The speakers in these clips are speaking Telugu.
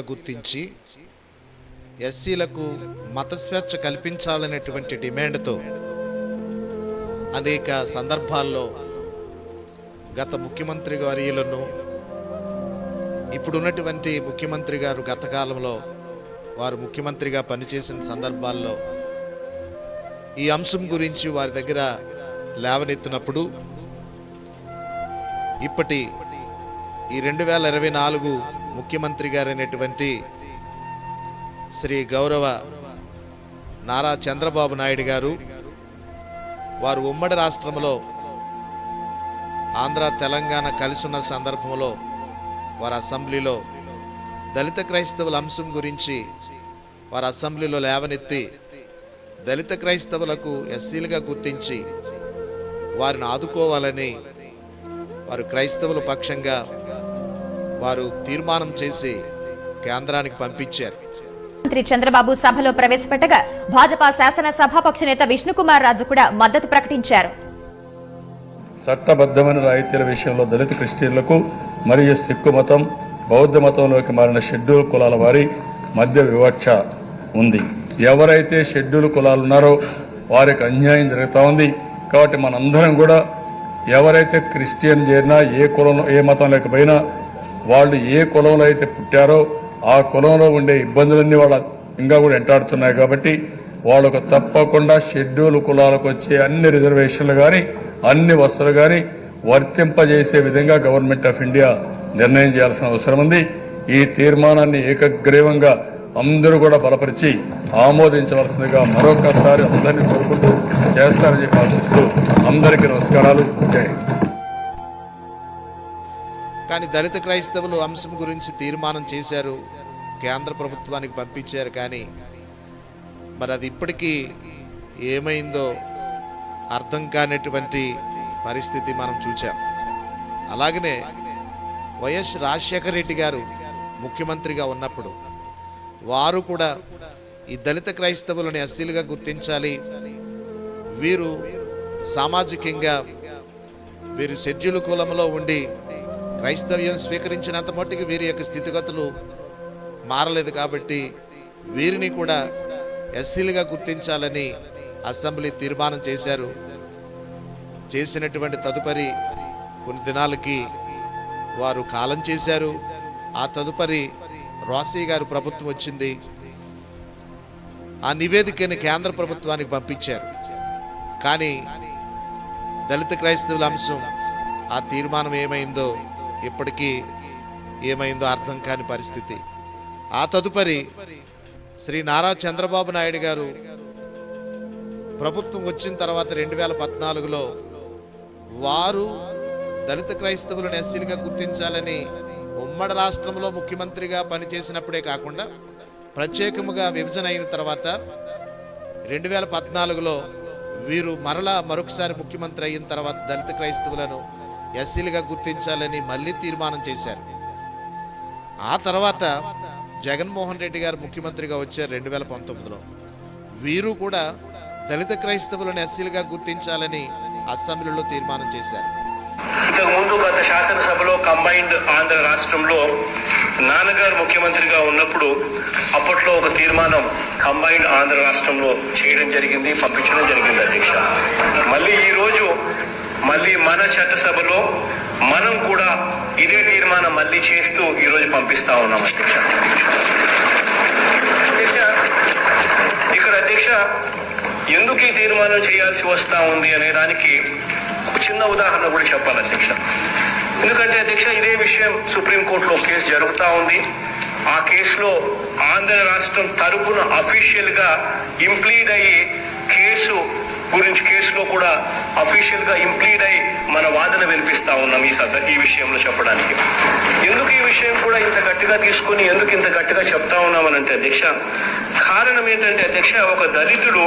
గుర్తించి ఎస్సీలకు మత స్వేచ్ఛ కల్పించాలనేటువంటి డిమాండ్తో అనేక సందర్భాల్లో గత ముఖ్యమంత్రి వర్యులను ఇప్పుడున్నటువంటి ముఖ్యమంత్రి గారు గత కాలంలో వారు ముఖ్యమంత్రిగా పనిచేసిన సందర్భాల్లో ఈ అంశం గురించి వారి దగ్గర లేవనెత్తినప్పుడు ఇప్పటి ఈ రెండు వేల ఇరవై నాలుగు ముఖ్యమంత్రి గారైనటువంటి శ్రీ గౌరవ నారా చంద్రబాబు నాయుడు గారు వారు ఉమ్మడి రాష్ట్రంలో ఆంధ్ర తెలంగాణ కలిసి ఉన్న సందర్భంలో వారి అసెంబ్లీలో దళిత క్రైస్తవుల అంశం గురించి వారి అసెంబ్లీలో లేవనెత్తి దళిత క్రైస్తవులకు ఎస్సీలుగా గుర్తించి వారిని ఆదుకోవాలని వారు క్రైస్తవుల పక్షంగా వారు తీర్మానం చేసి కేంద్రానికి పంపించారు. మంత్రి చంద్రబాబు సభలో ప్రవేశపెట్టగా భాజపా శాసన సభాపక్ష నేత విష్ణుకుమార్ రాజు కూడా మద్దతు ప్రకటించారు. చట్టబద్ధమైన రాయితీల విషయంలో దళిత క్రిస్టియన్లకు మరియు సిక్కు మతం బౌద్ధ మతంలోకి మారిన షెడ్యూల్ కులాల వారి మధ్య వివక్ష ఉంది. ఎవరైతే షెడ్యూల్ కులాలు ఉన్నారో వారికి అన్యాయం జరుగుతూ ఉంది. కాబట్టి మనందరం కూడా ఎవరైతే క్రిస్టియన్ చేరినా ఏ కులంలో ఏ మతం లేకపోయినా వాళ్ళు ఏ కులంలో అయితే పుట్టారో ఆ కులంలో ఉండే ఇబ్బందులన్నీ వాళ్ళ ఇంకా కూడా ఎంటాడుతున్నాయి కాబట్టి వాళ్ళకు తప్పకుండా షెడ్యూల్ కులాలకు వచ్చే అన్ని రిజర్వేషన్లు కానీ అన్ని వస్తువులు కానీ వర్తింపజేసే విధంగా గవర్నమెంట్ ఆఫ్ ఇండియా నిర్ణయం చేయాల్సిన అవసరం ఉంది. ఈ తీర్మానాన్ని ఏకగ్రీవంగా అందరూ కూడా బలపరిచి ఆమోదించవలసిందిగా మరొకసారి అందరినీ కోరుకుంటూ చేస్తారని చెప్పి ఆశిస్తూ అందరికీ నమస్కారాలు. జై కానీ దళిత క్రైస్తవులు అంశం గురించి తీర్మానం చేశారు. కేంద్ర ప్రభుత్వానికి పంపించారు కానీ మరి అది ఇప్పటికీ ఏమైందో అర్థం కానటువంటి పరిస్థితి మనం చూచాం. అలాగనే వైఎస్ రాజశేఖర రెడ్డి గారు ముఖ్యమంత్రిగా ఉన్నప్పుడు వారు కూడా ఈ దళిత క్రైస్తవులను ఎస్సీలుగా గుర్తించాలి. వీరు సామాజికంగా వీరు షెడ్యూల్ కులంలో ఉండి క్రైస్తవ్యం స్వీకరించినంత మట్టుకు వీరి యొక్క స్థితిగతులు మారలేదు కాబట్టి వీరిని కూడా ఎస్సీలుగా గుర్తించాలని అసెంబ్లీ తీర్మానం చేశారు. చేసినటువంటి తదుపరి కొన్ని దినాలకి వారు కాలం చేశారు. ఆ తదుపరి రోసీ గారు ప్రభుత్వం వచ్చింది. ఆ నివేదికని కేంద్ర ప్రభుత్వానికి పంపించారు. కానీ దళిత క్రైస్తవుల అంశం ఆ తీర్మానం ఏమైందో ఇప్పటికీ ఏమైందో అర్థం కాని పరిస్థితి. ఆ తదుపరి శ్రీ నారా చంద్రబాబు నాయుడు గారు ప్రభుత్వం వచ్చిన తర్వాత రెండు వేల పద్నాలుగులో వారు దళిత క్రైస్తవులను ఎస్సీలుగా గుర్తించాలని ఉమ్మడి రాష్ట్రంలో ముఖ్యమంత్రిగా పనిచేసినప్పుడే కాకుండా ప్రత్యేకముగా విభజన అయిన తర్వాత రెండు వేల పద్నాలుగులో వీరు మరలా మరొకసారి ముఖ్యమంత్రి అయిన తర్వాత దళిత క్రైస్తవులను ఎస్సీలుగా గుర్తించాలని మళ్ళీ తీర్మానం చేశారు. ఆ తర్వాత జగన్మోహన్ రెడ్డి గారు ముఖ్యమంత్రిగా వచ్చారు రెండు వేల పంతొమ్మిదిలో. వీరు కూడా దళిత క్రైస్తవులను ఎస్సీలుగా గుర్తించాలని అసెంబ్లీలో తీర్మానం చేశారు. ఇంతకుముందు గత శాసనసభలో కంబైన్డ్ ఆంధ్ర రాష్ట్రంలో నాన్నగారు ముఖ్యమంత్రిగా ఉన్నప్పుడు అప్పట్లో ఒక తీర్మానం కంబైన్డ్ ఆంధ్ర రాష్ట్రంలో చేయడం జరిగింది పంపించడం జరిగింది అధ్యక్ష. మళ్ళీ ఈరోజు మళ్ళీ మన చట్టసభలో మనం కూడా ఇదే తీర్మానం మళ్ళీ చేస్తూ ఈరోజు పంపిస్తా ఉన్నాం అధ్యక్ష. ఇక్కడ అధ్యక్ష ఎందుకు ఈ తీర్మానం చేయాల్సి వస్తా ఉంది అనే దానికి ఒక చిన్న ఉదాహరణ కూడా చెప్పాలి అధ్యక్ష. ఎందుకంటే అధ్యక్ష ఇదే విషయం సుప్రీంకోర్టులో కేసు జరుగుతూ ఉంది. ఆ కేసులో ఆంధ్ర రాష్ట్రం తరపున అఫీషియల్గా ఇంప్లీడ్ అయ్యి కేసు గురించి కేసులో కూడా అఫీషియల్గా ఇంప్లీడ్ అయి మన వాదన వినిపిస్తా ఉన్నాం ఈ సద ఈ విషయంలో చెప్పడానికి. ఎందుకు ఈ విషయం కూడా ఇంత గట్టిగా తీసుకుని ఎందుకు ఇంత గట్టిగా చెప్తా ఉన్నామనంటే అధ్యక్ష కారణం ఏంటంటే అధ్యక్ష ఒక దళితుడు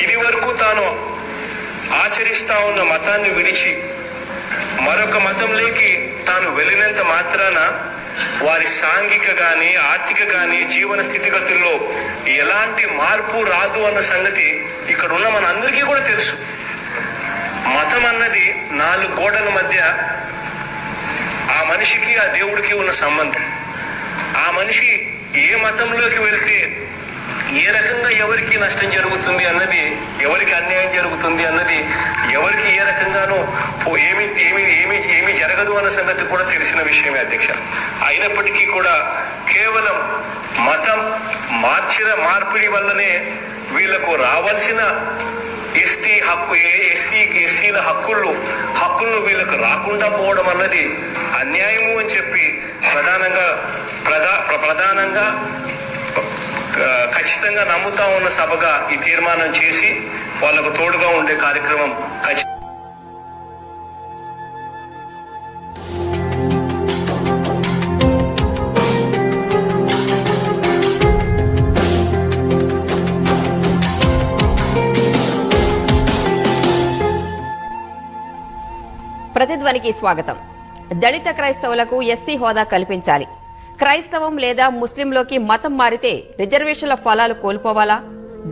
ఇది వరకు తాను ఆచరిస్తా ఉన్న మతాన్ని విడిచి మరొక మతంలోకి తాను వెళ్ళినంత మాత్రాన వారి సాంఘిక కానీ ఆర్థిక కానీ జీవన స్థితిగతుల్లో ఎలాంటి మార్పు రాదు అన్న సంగతి ఇక్కడ ఉన్న మన అందరికీ కూడా తెలుసు. మతం అన్నది నాలుగు గోడల మధ్య ఆ మనిషికి ఆ దేవుడికి ఉన్న సంబంధం. ఆ మనిషి ఏ మతంలోకి వెళ్తే ఏ రకంగా ఎవరికి నష్టం జరుగుతుంది అన్నది ఎవరికి అన్యాయం జరుగుతుంది అన్నది ఎవరికి ఏ రకంగానూ ఏమి ఏమి ఏమి ఏమి జరగదు అన్న సంగతి కూడా తెలిసిన విషయమే అధ్యక్ష. అయినప్పటికీ కూడా కేవలం మతం మార్చిన మార్పిడి వల్లనే వీళ్ళకు రావాల్సిన ఎస్టీ హక్కు ఎస్సీ ఎస్సీల హక్కులు హక్కులను వీళ్ళకు రాకుండా పోవడం అన్నది అన్యాయము అని చెప్పి ప్రధానంగా ప్రధా ప్ర- ప్రధానంగా ఖచ్చితంగా నమ్ముతా ఉన్న సభగా ఈ తీర్మానం చేసి వాళ్ళకు తోడుగా ఉండే కార్యక్రమం ఖచ్చితంగా ప్రతిధ్వనికి స్వాగతం. దళిత క్రైస్తవులకు ఎస్సీ హోదా కల్పించాలి. క్రైస్తవం లేదా ముస్లింలోకి మతం మారితే రిజర్వేషన్ల ఫలాలు కోల్పోవాలా?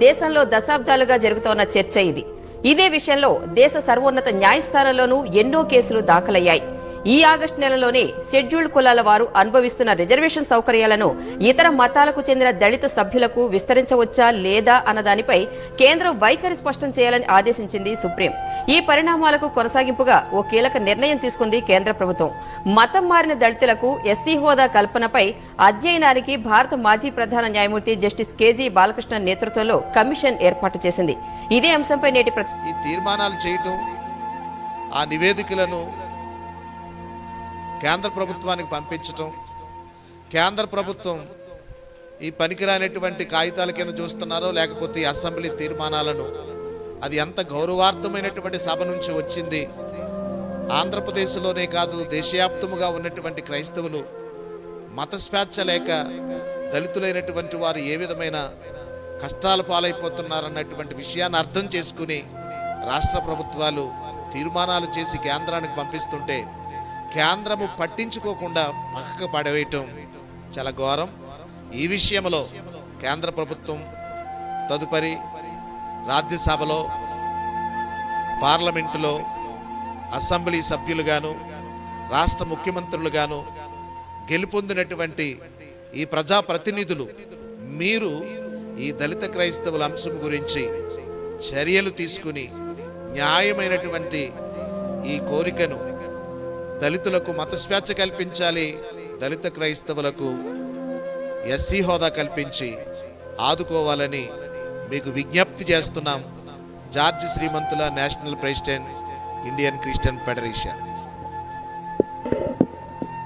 దేశంలో దశాబ్దాలుగా జరుగుతోన్న చర్చ ఇది. ఇదే విషయంలో దేశ సర్వోన్నత న్యాయస్థానంలోనూ ఎన్నో కేసులు దాఖలయ్యాయి. ఈ ఆగస్టు నెలలోనే షెడ్యూల్డ్ కులాల వారు అనుభవిస్తున్న రిజర్వేషన్ సౌకర్యాలను ఇతర మతాలకు చెందిన దళిత సభ్యులకు విస్తరించవచ్చా లేదా అన్న దానిపై కేంద్రం వైఖరి స్పష్టం చేయాలని ఆదేశించింది సుప్రీం. ఈ పరిణామాలకు కొనసాగింపుగా ఓ కీలక నిర్ణయం తీసుకుంది కేంద్ర ప్రభుత్వం. మతం మారిన దళితులకు ఎస్సీ హోదా కల్పనపై అధ్యయనానికి భారత మాజీ ప్రధాన న్యాయమూర్తి జస్టిస్ కేజీ బాలకృష్ణ నేతృత్వంలో కమిషన్ ఏర్పాటు చేసింది. ఇదే అంశంపై నేటి తీర్మానాలు చేయటం ఆ నివేదికలను కేంద్ర ప్రభుత్వానికి పంపించటం కేంద్ర ప్రభుత్వం ఈ పనికిరానటువంటి కాగితాల కింద చూస్తున్నారో లేకపోతే ఈ అసెంబ్లీ తీర్మానాలను అది ఎంత గౌరవార్థమైనటువంటి సభ నుంచి వచ్చింది. ఆంధ్రప్రదేశ్లోనే కాదు దేశవ్యాప్తముగా ఉన్నటువంటి క్రైస్తవులు మతస్వేచ్ఛ లేక దళితులైనటువంటి వారు ఏ విధమైన కష్టాల పాలైపోతున్నారన్నటువంటి విషయాన్ని అర్థం చేసుకుని రాష్ట్ర ప్రభుత్వాలు తీర్మానాలు చేసి కేంద్రానికి పంపిస్తుంటే కేంద్రము పట్టించుకోకుండా పక్కకు పడవేయటం చాలా ఘోరం. ఈ విషయంలో కేంద్ర ప్రభుత్వం తదుపరి రాజ్యసభలో పార్లమెంటులో అసెంబ్లీ సభ్యులుగాను రాష్ట్ర ముఖ్యమంత్రులుగాను గెలుపొందినటువంటి ఈ ప్రజాప్రతినిధులు మీరు ఈ దళిత క్రైస్తవుల అంశం గురించి చర్యలు తీసుకుని న్యాయమైనటువంటి ఈ కోరికను దళితులకు మత స్వేచ్ఛ కల్పించాలి. దళిత క్రైస్తవులకు ఎస్సీ హోదా కల్పించి ఆదుకోవాలని మీకు విజ్ఞప్తి చేస్తున్నాం. George Srimanthula national president Indian Christian federation.